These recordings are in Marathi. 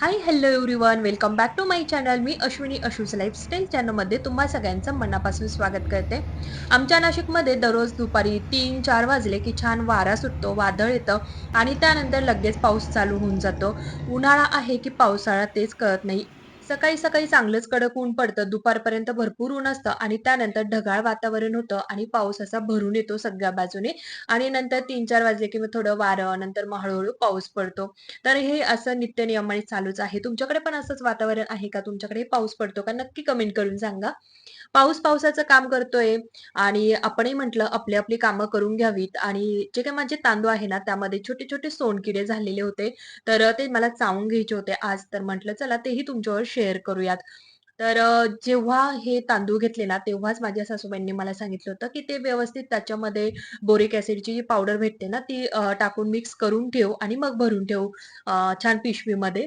Hi hello everyone welcome back to my channel me Ashwini Ashu's lifestyle चॅनलमध्ये तुम्हा सगळ्यांचं मनापासून स्वागत करते. आमच्या नाशिकमध्ये दररोज दुपारी तीन चार वाजले की छान वारा सुटतो वादळ येतं आणि त्यानंतर लगेच पाऊस चालू होऊन जातो. उन्हाळा आहे की पावसाळा तेच कळत नाही. सकाळी सकाळी चांगलंच कडक ऊन पडतं. दुपारपर्यंत भरपूर ऊन असतं आणि त्यानंतर ढगाळ वातावरण होतं आणि पाऊस असा भरून येतो सगळ्या बाजूने. आणि नंतर तीन चार वाजले किंवा थोडं वारं नंतर मग हळूहळू पाऊस पडतो. तर हे असं नित्य नियमाने चालूच आहे. तुमच्याकडे पण असंच वातावरण आहे का? तुमच्याकडे पाऊस पडतो का? नक्की कमेंट करून सांगा. पाऊस पावसाचं काम करतोय आणि आपणही म्हटलं आपली आपली कामं करून घ्यावीत. आणि जे काही माझे तांदूळ आहे ना त्यामध्ये छोटे छोटे सोनकिडे झालेले होते. तर ते मला चावून घ्यायचे होते आज. तर म्हटलं चला तेही तुमच्यावर शेअर करूयात. तर जेव्हा हे तांदूळ घेतले ना तेव्हाच माझ्या सासूबाईंनी मला सांगितलं होतं की ते व्यवस्थित त्याच्यामध्ये बोरिक ऍसिडची जी पावडर भेटते ना ती टाकून मिक्स करून ठेव आणि मग भरून ठेव छान पिशवीमध्ये.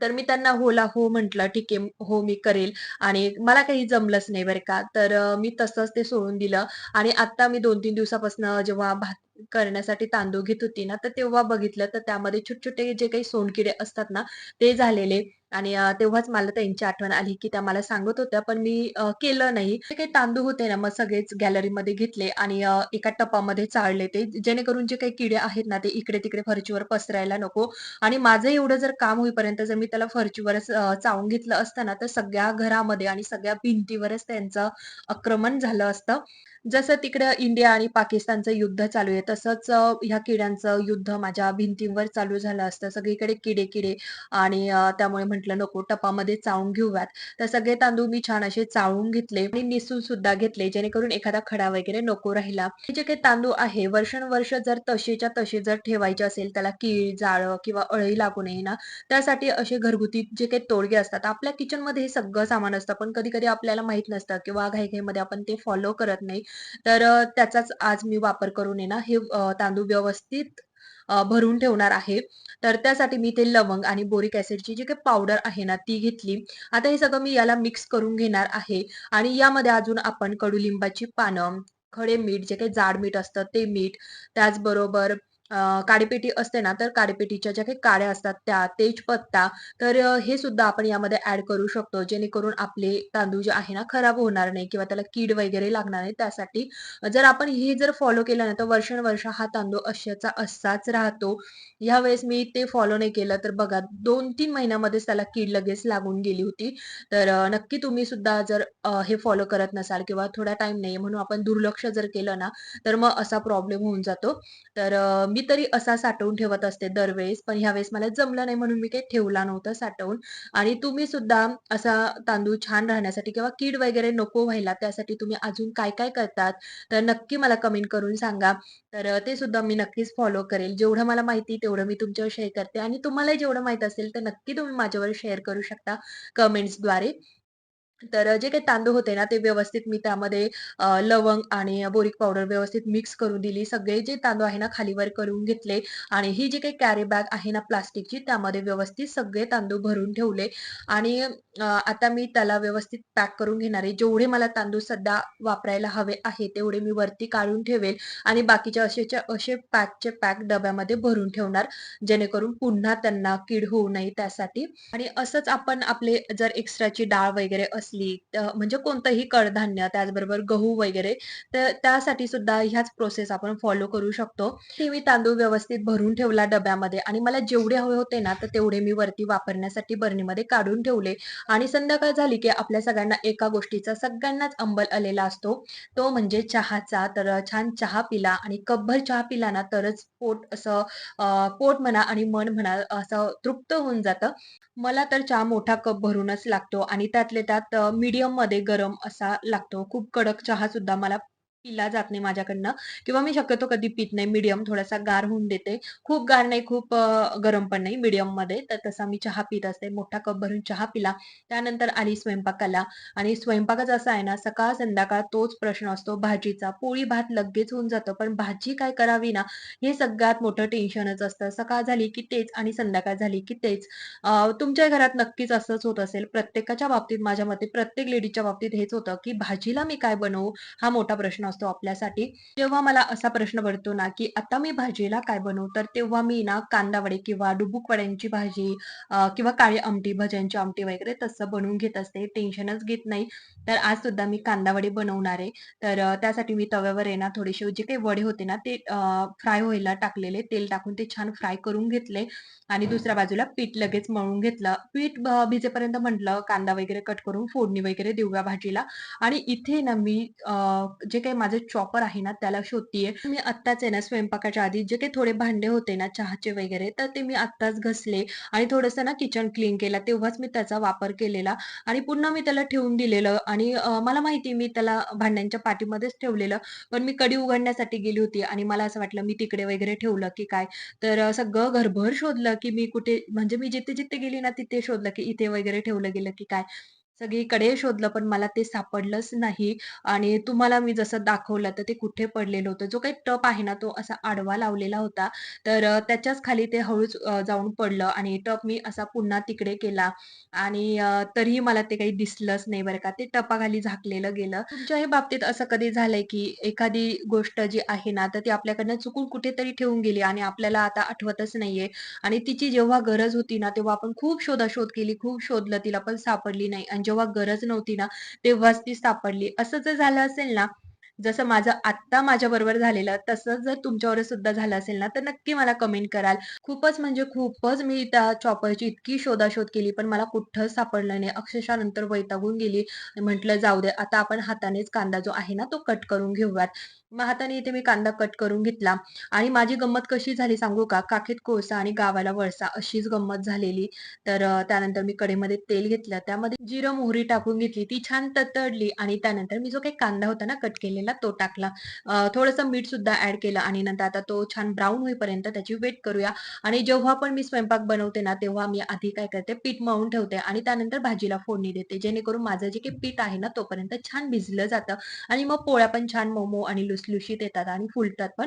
तर मी त्यांना होला हो म्हटलं ठीक आहे हो मी करेल. आणि मला काही जमलंच नाही बरं का. तर मी तसंच ते सोडून दिलं. आणि आता मी दोन तीन दिवसापासून जेव्हा भात करण्यासाठी तांदूळ घेत होती ना तर तेव्हा बघितलं तर त्यामध्ये छोटे छोटे जे काही सोनकिडे असतात ना ते झालेले. आणि तेव्हाच मला त्यांची आठवण आली की त्या मला सांगत होत्या पण मी केलं नाही ते काही तांदूळ होते ना मग सगळेच गॅलरीमध्ये घेतले आणि एका टपामध्ये चाळले ते जेणेकरून जे काही किडे आहेत ना ते इकडे तिकडे फरचीवर पसरायला नको आणि माझं एवढं जर काम होईपर्यंत जर मी त्याला फरचीवरच चावून घेतलं असतं ना, तर सगळ्या घरामध्ये आणि सगळ्या भिंतीवरच त्यांचं आक्रमण झालं असतं. जसं तिकडं इंडिया आणि पाकिस्तानचं युद्ध चालू आहे, तसंच ह्या किड्यांचं युद्ध माझ्या भिंतींवर चालू झालं असतं. सगळीकडे किडे-किडे आणि त्यामुळे म्हटलं नको टपामध्ये चावून घेऊयात. तर सगळे तांदूळ मी छान असे चाळून घेतले आणि निसून सुद्धा घेतले, जेणेकरून एखादा खडा वगैरे नको राहिला. हे जे काही तांदूळ आहे, वर्षानुवर्ष जर तसेच्या तसे जर ठेवायचे असेल, त्याला कीळ जाळं किंवा अळी लागू नये ना, त्यासाठी असे घरगुती जे काही तोडगे असतात. आपल्या किचनमध्ये हे सगळं सामान असतं, पण कधी-कधी आपल्याला माहीत नसतं किंवा घाई-घाईमध्ये आपण ते फॉलो करत नाही. तर त्याचाच आज मी वापर करून ये ना, हे तांदूळ व्यवस्थित भरून ठेवणार आहे. तर त्यासाठी मी ते लवंग आणि बोरिक ऍसिडची जी काही पावडर आहे ना, ती घेतली. आता हे सगळं मी याला मिक्स करून घेणार आहे आणि यामध्ये अजून आपण कडुलिंबाची पानं, खडे मीठ, जे काही जाड मीठ असतं ते मीठ, त्याचबरोबर काडीपेटी असते ना, तर काडीपेटीच्या ज्या काही काड्या असतात त्या, तेजपत्ता, तर हे सुद्धा आपण यामध्ये ऍड करू शकतो, जेणेकरून आपले तांदूळ जे आहे ना, खराब होणार नाही किंवा त्याला कीड वगैरे लागणार नाही. त्यासाठी जर आपण हे जर फॉलो केलं ना, तर वर्षानुवर्ष हा तांदूळ अशाचा असाच राहतो. ह्यावेळेस मी ते फॉलो नाही केलं, तर बघा 2-3 महिन्यामध्येच त्याला कीड लगेच लागून गेली होती. तर नक्की तुम्ही सुद्धा जर हे फॉलो करत नसाल किंवा थोडा टाईम नाही म्हणून आपण दुर्लक्ष जर केलं ना, तर मग असा प्रॉब्लेम होऊन जातो. तर मी तरी असा साठवून ठेवत असते दरवेळेस, पण ह्यावेळेस मला जमलं नाही म्हणून मी काही ठेवला नव्हता साठवून. आणि तुम्ही सुद्धा असा तांदूळ छान राहण्यासाठी किंवा कीड वगैरे नको व्हायला त्यासाठी तुम्ही अजून काय-काय करतात? तर नक्की मला कमेंट करून सांगा. तर ते सुद्धा मी नक्कीच फॉलो करेल. जेवढं मला माहिती तेवढं मी तुमच्यावर शेअर करते आणि तुम्हाला जेवढं माहीत असेल तर नक्की तुम्ही माझ्यावर शेअर करू शकता कमेंट्सद्वारे. तर जे काही तांदूळ होते ना, ते व्यवस्थित मी त्यामध्ये लवंग आणि बोरिक पावडर व्यवस्थित मिक्स करून दिली. सगळे जे तांदूळ आहे ना, खालीवर करून घेतले आणि ही जी काही कॅरी बॅग आहे ना प्लास्टिकची, त्यामध्ये व्यवस्थित सगळे तांदूळ भरून ठेवले आणि आता मी त्याला व्यवस्थित पॅक करून घेणार आहे. जेवढे मला तांदूळ सध्या वापरायला हवे आहे, तेवढे मी वरती काढून ठेवेल आणि बाकीच्या असेच्या असे पॅकचे पॅक डब्यामध्ये भरून ठेवणार, जेणेकरून पुन्हा त्यांना कीड होऊ नये त्यासाठी. आणि असंच आपण आपले जर एक्स्ट्राची डाळ वगैरे असली म्हणजे कोणतंही कडधान्य त्याचबरोबर गहू वगैरे तर त्यासाठी सुद्धा ह्याच प्रोसेस आपण फॉलो करू शकतो. ते मी तांदूळ व्यवस्थित भरून ठेवला डब्यामध्ये आणि मला जेवढे हवे होते ना, तर तेवढे मी वरती वापरण्यासाठी बरणीमध्ये काढून ठेवले आणि संध्याकाळ झाली की आपल्या सगळ्यांना एका गोष्टीचा सगळ्यांनाच अंबल आलेला असतो, तो म्हणजे चहाचा. तर छान चहा पिला आणि कपभर चहा पिला ना, तरच पोट असं पोट म्हणा आणि मन म्हणा असं तृप्त होऊन जातं. मला तर चहा मोठा कप भरूनच लागतो आणि त्यातले त्यात मीडियम मीडियममध्ये गरम असा लागतो. खूप कडक चहा सुद्धा मला पिला जात नाही माझ्याकडनं किंवा मी शक्यतो कधी पित नाही. मीडियम थोडासा गार होऊन देते. खूप गार नाही, खूप अ, गरम पण नाही, मीडियममध्ये. तर तसा मी चहा पित असते. मोठा कप भरून चहा पिला. त्यानंतर आली स्वयंपाकाला आणि स्वयंपाकच असा आहे ना, सकाळ संध्याकाळ तोच प्रश्न असतो भाजीचा. पोळी भात लगेच होऊन जातो पण भाजी काय करावी ना, हे सगळ्यात मोठं टेन्शनच असतं. सकाळ झाली की तेच आणि संध्याकाळ झाली की तेच. अ, तुमच्या घरात नक्कीच असंच होत असेल. प्रत्येकाच्या बाबतीत माझ्या मते प्रत्येक लेडीजच्या बाबतीत हेच होतं, की भाजीला मी काय बनवू? हा मोठा प्रश्न असतो आपल्यासाठी. जेव्हा मला असा प्रश्न पडतो ना, की आता मी भाजीला काय बनवू? तर तेव्हा मी ना कांदा वडे किंवा डुबुक वड्यांची भाजी किंवा काळी आमटी, भज्यांची आमटी वगैरे तसं बनवून घेत असते. टेन्शनच घेत नाही. तर आज सुद्धा मी कांदा वडे बनवणार आहे. तर त्यासाठी मी तव्यावर आहे ना थोडेसे जे काही वडे होते ना ते फ्राय व्हायला टाकलेले. तेल टाकून ते छान फ्राय करून घेतले आणि दुसऱ्या बाजूला पीठ लगेच मळून घेतलं. पीठ भिजेपर्यंत म्हटलं कांदा वगैरे कट करून फोडणी वगैरे देऊया भाजीला आणि इथे ना मी जे काही माझं चॉपर आहे ना त्याला शोधतीये. मी आत्ताच आहे ना स्वयंपाकाच्या आधी जे काही थोडे भांडे होते ना चहाचे वगैरे तर ते मी आत्ताच घसले आणि थोडंसं ना किचन क्लीन केला तेव्हाच मी त्याचा वापर केलेला आणि पुन्हा मी त्याला ठेवून दिलेलं आणि मला माहिती मी त्याला भांड्यांच्या पाठीमध्येच ठेवलेलं. पण मी कडी उघडण्यासाठी गेली होती आणि मला असं वाटलं मी तिकडे वगैरे ठेवलं की काय. तर सगळं घरभर शोधलं की मी कुठे म्हणजे मी जिथे-जिथे गेली ना तिथे शोधलं की इथे वगैरे ठेवलं गेलं की काय. सगळीकडे शोधलं पण मला ते सापडलंच नाही आणि तुम्हाला मी जसं दाखवलं तर ते कुठे पडलेलं होतं. जो काही टप आहे ना तो असा आडवा लावलेला होता. तर त्याच्याच खाली ते हळूच जाऊन पडलं आणि टप मी असा पुन्हा तिकडे केला आणि तरीही मला ते काही दिसलंच नाही बरं का. ते टपाखाली झाकलेलं गेलं. तुमच्याही बाबतीत असं कधी झालंय की एखादी गोष्ट जी आहे ना तर ती आपल्याकडनं चुकून कुठेतरी ठेवून गेली आणि आपल्याला आता आठवतच नाहीये आणि तिची जेव्हा गरज होती ना तेव्हा आपण खूप शोधाशोध केली, खूप शोधलं तिला पण सापडली नाही आणि जेव्हा गरज नव्हती ना तेव्हाच ती सापडली. असं जर झालं असेल ना, जसं माझं आत्ता माझ्याबरोबर झालेलं, तसंच जर तुमच्यावर सुद्धा झालं असेल ना, तर नक्की मला कमेंट कराल. खूपच म्हणजे खूपच मी त्या चॉपरची इतकी शोधाशोध केली, पण मला कुठंच सापडलं नाही. अक्षरशः नंतर वैतागून गेली. म्हटलं जाऊ दे, आता आपण हातानेच कांदा जो आहे ना, तो कट करून घेऊयात. मग हाताने इथे मी कांदा कट करून घेतला आणि माझी गंमत कशी झाली सांगू का? काखेत कोळसा आणि गावाला वळसा अशीच गंमत झालेली. तर त्यानंतर मी कडेमध्ये तेल घेतलं. त्यामध्ये जिरं, मोहरी टाकून घेतली. ती छान ततडली आणि त्यानंतर मी जो काही कांदा होता ना कट केलेला तो टाकला. थोडंसं मीठ सुद्धा ऍड केलं आणि नंतर आता तो छान ब्राऊन होईपर्यंत त्याची वेट करूया आणि जेव्हा पण मी स्वयंपाक बनवते ना, तेव्हा मी आधी काय करते पीठ मळून ठेवते आणि त्यानंतर भाजीला फोडणी देते. जेणेकरून माझं जे काही पीठ आहे ना, तोपर्यंत छान भिजलं जातं आणि मग पोळ्या पण छान मऊ-मऊ आणि लुसलुशीत येतात आणि फुलतात पण.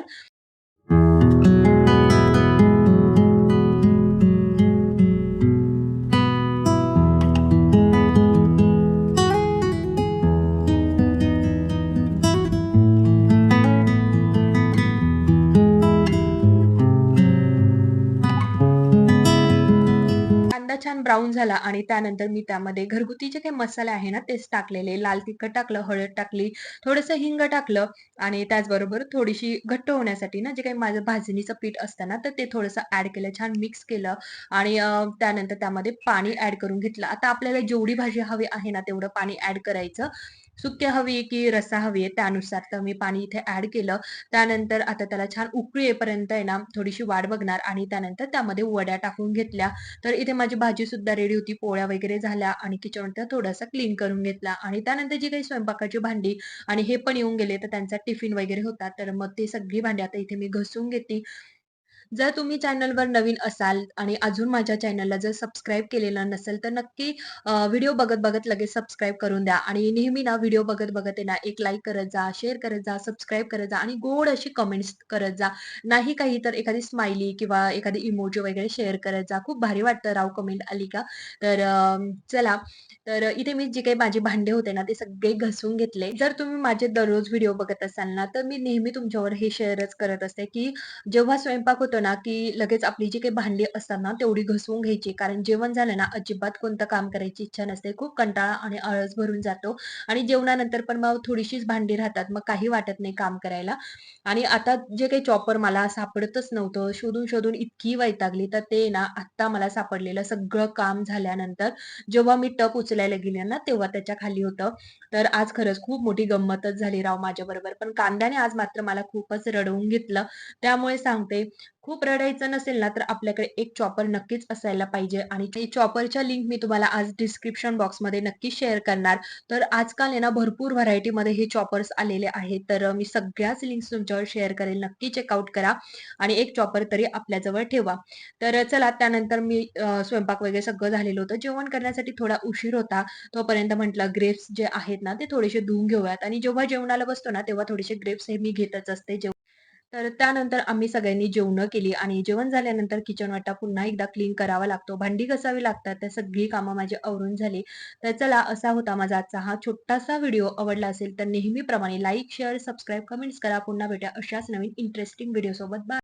छान ब्राउन झाला आणि त्यानंतर मी त्यामध्ये घरगुती जे काही मसाले आहे ना, तेच टाकलेले. लाल तिखट टाकलं, हळद टाकली, थोडंसं हिंग टाकलं आणि त्याचबरोबर थोडीशी घट्ट होण्यासाठी ना, जे काही माझं भाजणीचं पीठ असतं ना, तर ते थोडंसं ऍड केलं. छान मिक्स केलं आणि त्यानंतर त्यामध्ये पाणी ऍड करून घेतलं. आता आपल्याला जेवढी भाजी हवी आहे ना, तेवढं पाणी ऍड करायचं. सुक्या हवी की रस्सा हवी आहे त्यानुसार. तर मी पाणी इथे ऍड केलं. त्यानंतर आता त्याला छान उकळी येईपर्यंत आहे ना, थोडीशी वाढ बघणार आणि त्यानंतर त्यामध्ये वड्या टाकून घेतल्या. तर इथे माझी भाजी सुद्धा रेडी होती. पोळ्या वगैरे झाल्या आणि किचन थोडासा क्लीन करून घेतला आणि त्यानंतर जी काही स्वयंपाकाची भांडी आणि हे पण येऊन गेले, तर त्यांचा टिफिन वगैरे होता. तर मग ते सगळी भांडी आता इथे मी घसून घेते. जर तुम्ही चॅनलवर नवीन असाल आणि अजून माझ्या चॅनलला जर सबस्क्राईब केलेलं नसेल, तर नक्की व्हिडिओ बघत-बघत लगेच सबस्क्राईब करून द्या आणि नेहमी ना व्हिडिओ बघत-बघत ना, एक लाईक करत जा, शेअर करत जा, सबस्क्राईब करत जा आणि गोड अशी कमेंट्स करत जा. नाही काही तर एखादी स्माइली किंवा एखादी इमोजी वगैरे शेअर करत जा. खूप भारी वाटतं राव कमेंट आली का. तर चला, तर इथे मी जे काही माझे भांडे होते ना, ते सगळे घसून घेतले. जर तुम्ही माझे दररोज व्हिडिओ बघत असाल ना, तर मी नेहमी तुमच्यावर हे शेअरच करत असते, की जेव्हा स्वयंपाक होतो ना, की लगेच आपली जी काही भांडी असतात ना, तेवढी घसवून घ्यायची. कारण जेवण झालं ना, अजिबात कोणतं काम करायची इच्छा नसते. खूप कंटाळा आणि आळस भरून जातो आणि जेवणानंतर पण मग थोडीशीच भांडी राहतात. मग काही वाटत नाही काम करायला. आणि आता जे काही चॉपर मला सापडतच नव्हतं, शोधून-शोधून इतकी वैतागली, तर ते ना आत्ता मला सापडलेलं सगळं काम झाल्यानंतर जेव्हा मी टप उचलायला गेले ना, तेव्हा त्याच्याखाली होतं. तर आज खरंच खूप मोठी गंमतच झाली राव माझ्याबरोबर. पण कांद्याने आज मात्र मला खूपच रडवून घेतलं. त्यामुळे सांगते, खूप रडायचं नसेल ना, तर आपल्याकडे एक चॉपर नक्कीच असायला पाहिजे आणि चॉपरच्या लिंक मी तुम्हाला आज डिस्क्रिप्शन बॉक्समध्ये नक्की शेअर करणार. तर आजकाल आहे ना, भरपूर व्हरायटीमध्ये हे चॉपर्स आलेले आहेत. तर मी सगळ्याच लिंक्स तुमच्यावर शेअर करेल. नक्की चेकआउट करा आणि एक चॉपर तरी आपल्याजवळ ठेवा. तर चला त्यानंतर मी स्वयंपाक वगैरे सगळं झालेलं होतं. जेवण करण्यासाठी थोडा उशीर होता. तोपर्यंत म्हटलं ग्रेप्स जे आहेत ना, ते थोडेसे धुवून घेऊयात आणि जेव्हा जेवणाला बसतो ना, तेव्हा थोडेसे ग्रेप्स हे मी घेतच असते. तर त्यानंतर आम्ही सगळ्यांनी जेवणं केली आणि जेवण झाल्यानंतर किचन वाटा पुन्हा एकदा क्लीन करावा लागतो. भांडी घसावी लागतात. त्या सगळी कामं माझी आवरून झाली. तर चला असा होता माझा आजचा हा छोटासा व्हिडिओ. आवडला असेल तर नेहमीप्रमाणे लाईक, शेअर, सबस्क्राईब, कमेंट्स करा. पुन्हा भेटा अशाच नवीन इंटरेस्टिंग व्हिडिओसोबत. बाय.